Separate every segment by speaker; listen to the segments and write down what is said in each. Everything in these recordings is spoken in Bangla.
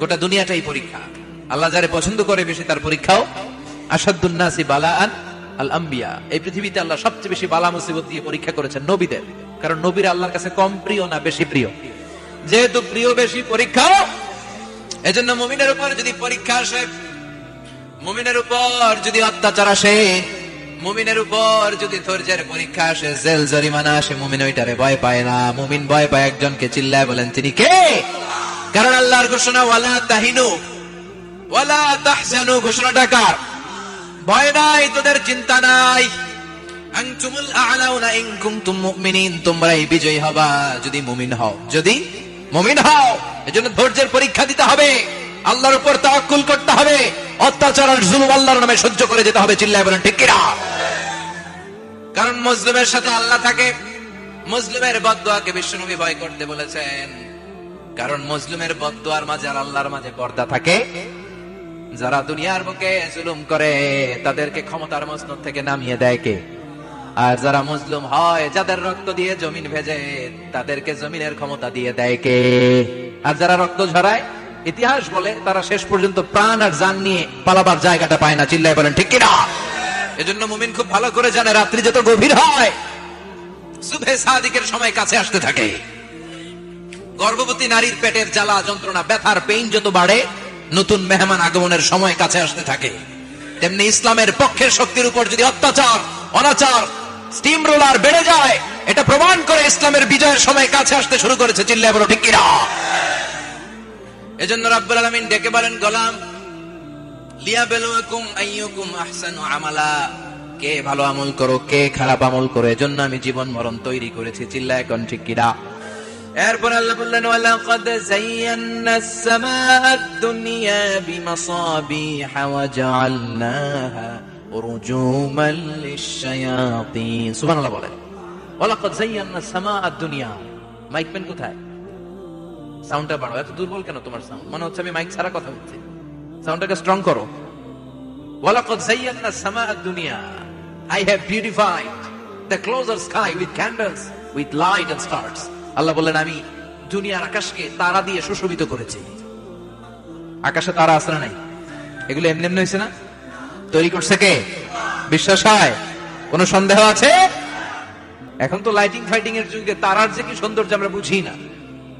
Speaker 1: গোটা দুনিয়াটাই পরীক্ষা। আল্লাহ যারে পছন্দ করে বেশি তার পরীক্ষাও। আসাদুন্নাসি বালাআন আল আম্বিয়া এই পৃথিবীতে আল্লাহ সবচেয়ে বেশি বালা মুসিবত দিয়ে পরীক্ষা করেছেন নবীদের। কারণ নবীরা আল্লাহর কাছে কম প্রিয় না বেশি প্রিয়। যেহেতু প্রিয় বেশি পরীক্ষাও এজন্য মুমিনের উপর যদি পরীক্ষা আসে, মুমিনের উপর যদি অত্যাচার আসে, মুমিনের উপর যদি ধৈর্যের পরীক্ষা আসে, জেল জরিমানা আসে, মুমিন ওইটারে ভয় পায় না। মুমিন ভয় পায় একজনকে চিল্লায় বলেন, তিনি কে? কারণ আল্লাহর ঘোষণা, ওয়ালা তাহিনু, ওয়ালা তাহজানু ঘোষণাটা কার? ভয় নাই, তোদের চিন্তা নাই। আনতুমুল আ'লাউনা ইন কুনতুম মুমিনিন, তোমরাই বিজয়ী হবা যদি মুমিন হও। যদি মুমিন হও, এজন্য ধৈর্যের পরীক্ষা দিতে হবে। আল্লাহর উপর তাওয়াক্কুল করতে হবে। অত্যাচার আর জুলুম আল্লাহর নামে সহ্য করে যেতে হবে, চিল্লায় বলেন, ঠিক কিনা? কারণ মুসলিমের সাথে আল্লাহ থাকে। মুসলিমের বদদোয়াকে বিশ্বনবী ভয় করতে বলেছেন। কারণ মুসলিমের বদদোয়ার মাঝে আর আল্লাহর মাঝে পর্দা থাকে। যারা দুনিয়ার বুকে জুলুম করে, তাদেরকে ক্ষমতার মসনদ থেকে নামিয়ে দেয় কে? আর যারা মুসলিম হয়, যাদের রক্ত দিয়ে জমিন ভেজে, তাদেরকে জমিনের ক্ষমতা দিয়ে দেয় কে? আর যারা রক্ত ঝরায়, ইতিহাস বলে তারা শেষ পর্যন্ত প্রাণ আর জান নিয়ে পালাবার জায়গাটা পায় না। চিল্লায় বলেন, ঠিক কিনা? এজন্য মুমিন খুব ভালো করে জানে, রাত্রি যত গভীর হয় সুভে সাদিকের সময় কাছে আসতে থাকে। গর্ভবতী নারীর পেটের জ্বালা যন্ত্রণা, ব্যথার পেইন যত বাড়ে, নতুন মেহমান আগমনের সময় কাছে আসতে থাকে। তেমনি ইসলামের পক্ষের শক্তির উপর যদি অত্যাচার, অনাচার স্টিম রোলার বেড়ে যায়, এটা প্রমাণ করে ইসলামের বিজয়ের সময় কাছে আসতে শুরু করেছে। চিল্লায় বলো, ঠিক কিনা? এজন্য রাব্বুল আলামিন ডেকে বলেন, গোলাম লিয়াবেলুকুম আইয়ুকুম আহসানু আমালা। কে ভালো আমল করো, কে খারাপ আমল করো? এজন্য আমি জীবন মরণ তৈরি করেছি। চিল্লা এখন ঠিক এরপর আল্লাহ বললেন ওয়ালাকাদ যায়্যানা আস-সামাআ দুনিয়া বিমাসাবিহা ওয়া জাআলনাহা রুজুমান লিশ-শায়াতিন। সুবহানাল্লাহ বলেন ওয়ালাকাদ যায়্যানা আস-সামাআ দুনিয়া। মাইক পেন কোথায়? সাউন্ডটা বাড়াও এত দুর্বল কেন তোমার সাউন্ড? মনে হচ্ছে আমি মাইক ছাড়া কথা বলছি। সাউন্ডটাকে স্ট্রং করো। ওয়ালাকাদ যায়্যানা আস-সামাআ দুনিয়া। I have beautified the closer sky with candles, with light and stars. আল্লাহ বললেন, আমি দুনিয়ার আকাশকে তারা দিয়ে সুশোভিত করেছি। আকাশে তারা আসে নাই? এগুলো এমনি এমনি হয়েছে না? তৈরি করছে কে? বিশ্বাস হয়? কোন সন্দেহ আছে? এখন তো লাইটিং ফাইটিং এর যুগে তারার যে কি সৌন্দর্য আমরা বুঝি না।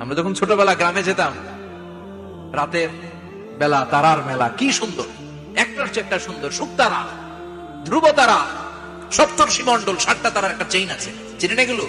Speaker 1: আমরা যখন ছোটবেলা গ্রামে যেতাম, রাতের বেলা, তারার মেলা, কি সুন্দর। একটার চেয়ে একটা সুন্দর শুকতারা ধ্রুব তারা, সপ্তর্ষি মন্ডল সাতটা তারার একটা চেইন আছে। চিনেন এগুলো?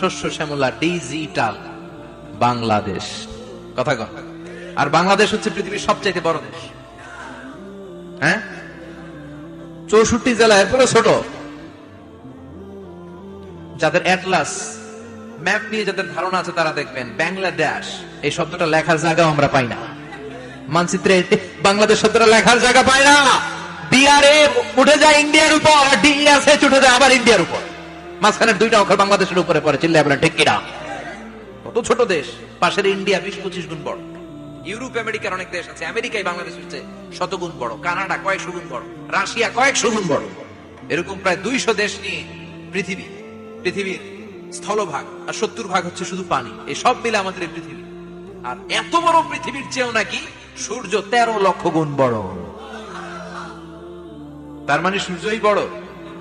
Speaker 1: শস্য শ্যামলা ডিজিটাল বাংলাদেশ। কথা কন আর বাংলাদেশ হচ্ছে পৃথিবীর সবচাইতে বড় দেশ। হ্যাঁ? চৌষট্টি জেলা, এরপরে ছোট। যাদের অ্যাটলাস ম্যাপ নিয়ে যাদের ধারণা আছে, তারা দেখবেন বাংলাদেশ। এই শব্দটা লেখার জায়গাও আমরা পাই না। মানচিত্রে বাংলাদেশ শব্দটা লেখার জায়গা পায় না। বিআরএ উঠে যায় ইন্ডিয়ার উপর, আর ডিএসএ উঠে যায় আবার ইন্ডিয়ার উপর। মাঝখানের দুইটা অক্ষর বাংলাদেশের উপরে পড়ে চিল্লাই বলেন, ঠিক কিনা? কত ছোট দেশ? পাশের ইন্ডিয়া বিশ পঁচিশ গুণ বড়। ইউরোপ, আমেরিকার অনেক দেশ আছে। আমেরিকায় বাংলাদেশ হচ্ছে শতগুণ বড়। কানাডা কয়েকশো গুণ বড়। রাশিয়া কয়েকশো গুণ বড়। এরকম প্রায় দুইশো দেশ নিয়ে পৃথিবী, পৃথিবীর স্থলভাগ আর সত্তর ভাগ হচ্ছে শুধু পানি। এই সব মিলে আমাদের এই পৃথিবী। আর এত বড় পৃথিবীর চেয়েও নাকি সূর্য তেরো লক্ষ গুণ বড়। তার মানে সূর্যই বড়।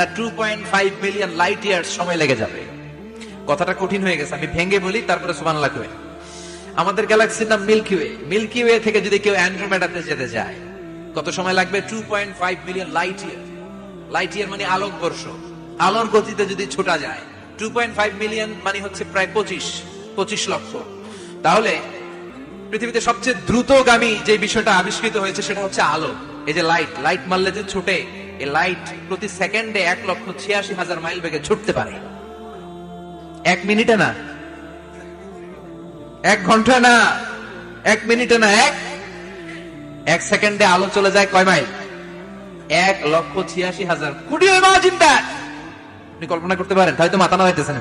Speaker 1: তার two point five million light years সময় লেগে যাবে। কথাটা কঠিন হয়ে গেছে, আমি ভেঙে বলি, তারপরে সুবান লাগবে আমাদের গ্যালাক্সির নাম মিল্কি ওয়ে মিল্কি ওয়ে থেকে যদি কেউ অ্যান্ড্রোমেডাতে যেতে চায়, কত সময় লাগবে? Two point five million light year light year মানে আলোক বর্ষ। আলোর গতিতে যদি ছোটা যায় টু পয়েন্ট ফাইভ মিলিয়ন মানে হচ্ছে প্রায় পঁচিশ পঁচিশ লক্ষ। তাহলে পৃথিবীতে সবচেয়ে দ্রুতগামী যে বিষয়টা আবিষ্কৃত হয়েছে, সেটা হচ্ছে আলো। এই যে লাইট লাইট মারলে যে ছুটে এই লাইট প্রতি সেকেন্ডে এক লক্ষ ছিয়াশি হাজার মাইল বেগে ছুটতে পারে। এক মিনিটে না। এক ঘণ্টা না। এক মিনিটে না, এক। এক সেকেন্ডে আলো চলে যায় কয় মাইল এক লক্ষ ছিয়াশি হাজার। কোটি দ্যাট আপনি কল্পনা করতে পারেন হয়তো মাথা না হইতেছেন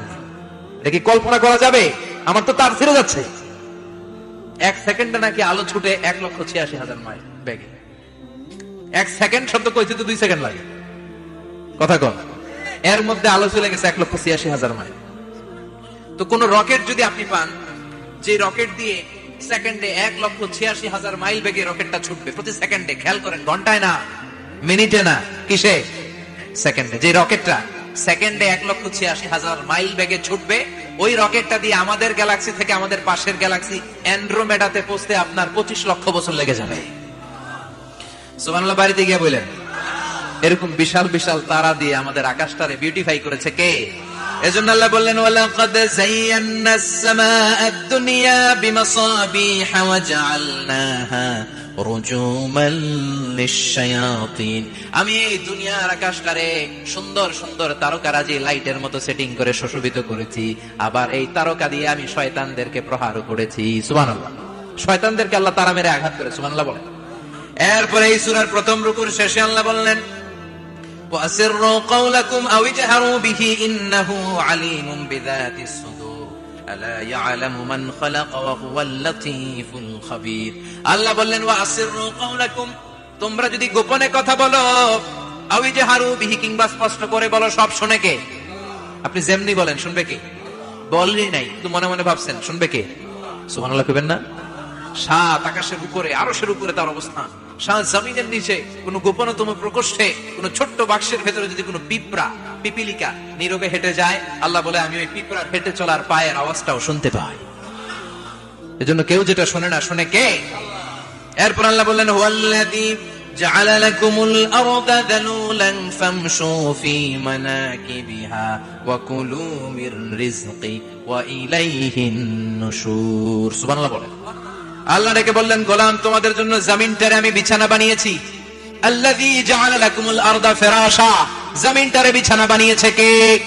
Speaker 1: এটা কি কল্পনা করা যাবে? আমার তো তার ছেড়ে যাচ্ছে। এক সেকেন্ডে নাকি আলো ছুটে এক লক্ষ ছিয়াশি হাজার মাইল বেগে। এক সেকেন্ড শব্দ কইতে তো দুই সেকেন্ড লাগে। কথা কন। এর মধ্যে আলো চলে গেছে এক লক্ষ ছিয়াশি হাজার মাইল। তো কোন রকেট যদি আপনি পান, যে রকেট দিয়ে সেকেন্ডে এক লক্ষ ছিয়াশি হাজার মাইল বেগে রকেটটা ছুটবে, প্রতি সেকেন্ডে, খেয়াল করেন, ঘন্টায় না, মিনিটে না, কিসে? সেকেন্ডে। যে রকেটটা সেকেন্ডে এক লক্ষ ছিয়াশি হাজার মাইল বেগে ছুটবে, ওই রকেটটা দিয়ে আমাদের গ্যালাক্সি থেকে আমাদের পাশের গ্যালাক্সি অ্যান্ড্রোমেডাতে পৌঁছতে আপনার পঁচিশ লক্ষ বছর লেগে যাবে। বাড়িতে গিয়ে বললেন, এরকম বিশাল বিশাল তারা দিয়ে আমাদের আকাশটারে বিউটিফাই করেছে কে? এজন্য আল্লাহ বললেন, ওয়ালাকাদ আদ-দুনিয়া বিমাসাবিহ ওয়া জাআলনাহা লিশ-শায়াতিন। আমি এই দুনিয়ার আকাশটারে সুন্দর সুন্দর তারকারাজি লাইটের মতো সেটিং করে সুশোভিত করেছি। আবার এই তারকা দিয়ে আমি শয়তানদেরকে প্রহারও করেছি। সুবহানাল্লাহ। শয়তানদেরকে আল্লাহ তারা মেরে আঘাত করে, সুবহানাল্লাহ বলেন। এরপরে এই সূরার প্রথম রুকুর শেষে আল্লাহ বললেন وأسروا قولكم أو اجهروا به إنه عليم بذات الصدور ألا يعلم من خلق وهو اللطيف الخبير আল্লাহ বললেন وأسروا قولكم তোমরা যদি গোপনে কথা বলো আও ইজহারু বিহি কিংবা স্পষ্ট করে বলো সব শুনে কে আপনি যেমনি বলেন শুনবে কে বলেনি নাই কিন্তু মনে মনে ভাবছেন শুনবে কে সুবহানাল্লাহ কইবেন না সাত আকাশের উপরে আরো সের উপরে তার অবস্থান সাত জমিনের নিচে কোন গোপনতম প্রকোষ্ঠে, কোন ছোট্ট বাক্সের ভেতরে যদি কোনো পিঁপড়া, পিপিলিকা নীরবে হেঁটে যায়, আল্লাহ বলে, আমি ওই পিঁপড়ার হেঁটে চলার পায়ের আওয়াজটাও শুনতে পাই। এজন্য কেউ যেটা শোনে না, শোনে কে? এরপর আল্লাহ বললেন, হুয়াল্লাযী লাকুমুল আরদা দালুলান ফামশু ফি মানাকিবিহা ওয়া কুলু মির রিজকি ওয়া ইলাইহিন নুশুর। সুবহানাল্লাহ বলেন। আল্লাহ ডেকে বললেন, গোলাম, তোমাদের জন্য জমিনটারে আমি বিছানা বানিয়েছি। জমিনটারে বিছানা বানিয়েছে কে?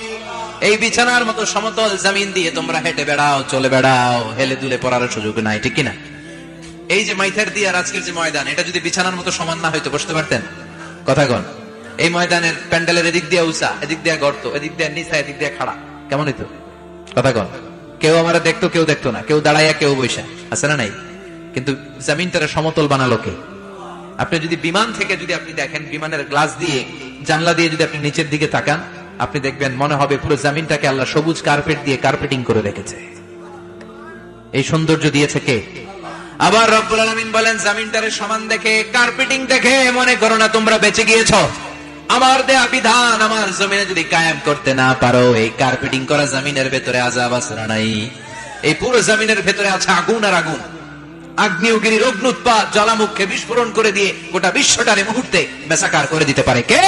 Speaker 1: এই বিছানার মতো সমতল জমিন দিয়ে তোমরা হেঁটে বেড়াও, চলে বেড়াও, হেলে দুলে পড়ার সুযোগ নাই, ঠিক কিনা? এই যে দিয়ে আর আজকের যে ময়দান, এটা যদি বিছানার মতো সমান না হয়তো বসতে পারতেন? কথা কন। এই ময়দানের প্যান্ডেলের এদিক দিয়ে উঁচা, এদিক দিয়ে গর্ত, এদিক দিয়ে নিচা, এদিক দিয়ে খাড়া। কেমন হইতো? কথা কন। কেউ আমার দেখতো, কেউ দেখতো না। কেউ দাঁড়াইয়া, কেউ বৈশা আছে না নাই? কিন্তু জমিনটারে সমতল বানালো কে? আপনি যদি বিমান থেকে যদি আপনি দেখেন, বিমানের গ্লাস দিয়ে, জানলা দিয়ে যদি আপনি নিচের দিকে তাকান, আপনি দেখবেন মনে হবে পুরো জমিনটাকে আল্লাহ সবুজ কার্পেট দিয়ে কার্পেটিং করে রেখেছে। এই সৌন্দর্য দিয়েছে কে? আবার রব্বুল আলামিন বলেন, জমিনটারে সমান দেখে, কার্পেটিং দেখে মনে করো না তোমরা বেঁচে গিয়েছো। আমার দেয়া বিধান, আমার জমিনে যদি কায়েম করতে না পারো, এই কার্পেটিং করা জমিনের ভেতরে আজাব আছে নাই? এই পুরো জমিনের ভেতরে আছে আগুন আর আগুন। আগ্নেয়গিরির অগ্নুৎপাত জ্বালামুখে বিস্ফোরণ করে দিয়ে গোটা বিশ্বটারে মুহূর্তে মেসাকার করে দিতে পারে কে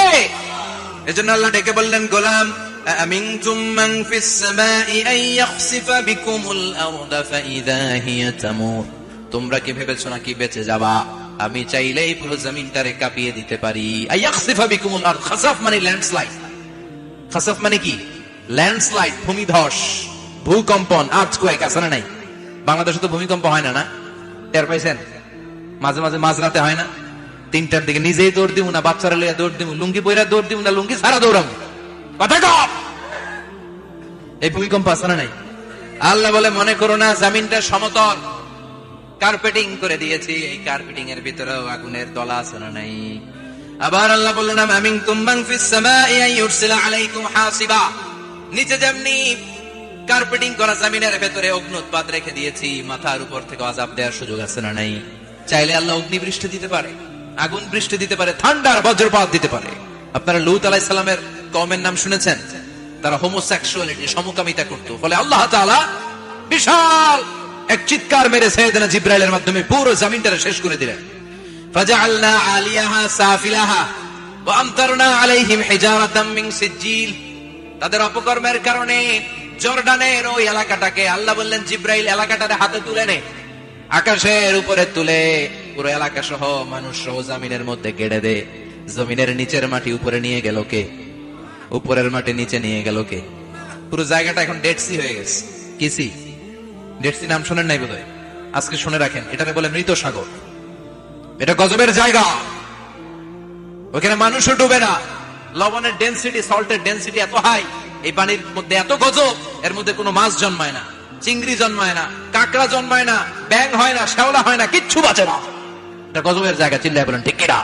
Speaker 1: এজন্য আল্লাহ ডেকে বললেন গোলাম أأمنتم من في السماء أن يخسف بكم الأرض فإذا هي تمور তোমরা কি ভেবেছো নাকি বেঁচে যাবা আমি চাইলেই পুরো জমিনটারে কাঁপিয়ে দিতে পারি আয়াখসিফা বিকুমুল আরদ খাসাফ মানে ল্যান্ডস্লাইড খাসাফ মানে কি ল্যান্ডস্লাইড ভূমিধস ভূকম্পন আর্থকোয়েক আছে না নাই বাংলাদেশে তো ভূমিকম্প হয় না না টের পাইছেন? মাঝে মাঝে মাঝরাতে হয় না? তিনটার দিকে নিজেই দৌড় দিব না, বাচ্চারা লইয়া দৌড় দিব লুঙ্গি পইরা দৌড় দিব না, লুঙ্গি সারা দৌড়াম। কথা কম এই ভূমিকম্প না নাই? আল্লাহ বলে, মনে করো না, জামিনটা সমতল। কার্পেটিং করে দিয়েছি, এই কার্পেটিং এর ভিতরেও আগুনের দলা আছে না নাই? আবার আল্লাহ বললেন আমিন তুমবাং ফিস সামাই আন ইউরসিলা আলাইকুম হাসিবা। নিচে যেমনি কার্পেটিং করা জমিনের ভেতরে অগ্নুৎপাত রেখে দিয়েছি। মাথার উপর থেকে আযাব দেওয়ার সুযোগ আছে না নাই? চাইলে আল্লাহ অগ্নি বৃষ্টি দিতে পারে, আগুন বৃষ্টি দিতে পারে ঠান্ডার বজ্রপাত দিতে পারে। আপনারা লুত আলাইহিস সালামের কওমের নাম শুনেছেন? তারা হোমোসেক্সুয়ালিটি সমকামিতা করত। ফলে আল্লাহ তাআলা বিশাল এক চিৎকার মেরে সৈয়দনা জিব্রাইলের মাধ্যমে পুরো জমিনটা শেষ করে দিলেন। ফাজআলনা আলিয়াহা সাফিলাহা ওয়া আমতারনা আলাইহিম হিজারাতাম মিন সিজিল তাদের অপকর্মের কারণে জর্ডানের ওই এলাকাটাকে আল্লাহ বললেন জিব্রাইল এলাকাটারে হাতে তুলে নে। আকাশের উপরে তুলে পুরো এলাকা সহ মানুষ সহ জমিনের মধ্যে গেড়ে দে। জমিনের নিচের মাটি উপরে নিয়ে গেল কে? উপরের মাটি নিচে নিয়ে গেল কে? পুরো জায়গাটা এখন ডেড সি হয়ে গেছে। কি সি ডেড সি নাম শোনেন নাই বোধহয়? আজকে শুনে রাখেন, এটাকে বলে মৃত সাগর। এটা গজবের জায়গা। ওখানে মানুষও ডুবে না। লবণের ডেন্সিটি সল্টের ডেন্সিটি এত হাই এই পানির মধ্যে এত গজব, এর মধ্যে কোনো মাছ জন্মায় না, চিংড়ি জন্মায় না, কাঁকড়া জন্মায় না ব্যাং হয় না, শ্যাওলা হয় না, কিচ্ছু বাঁচে না। এটা গজবের জায়গা, চিল্লায় বলেন, ঠিক কিনা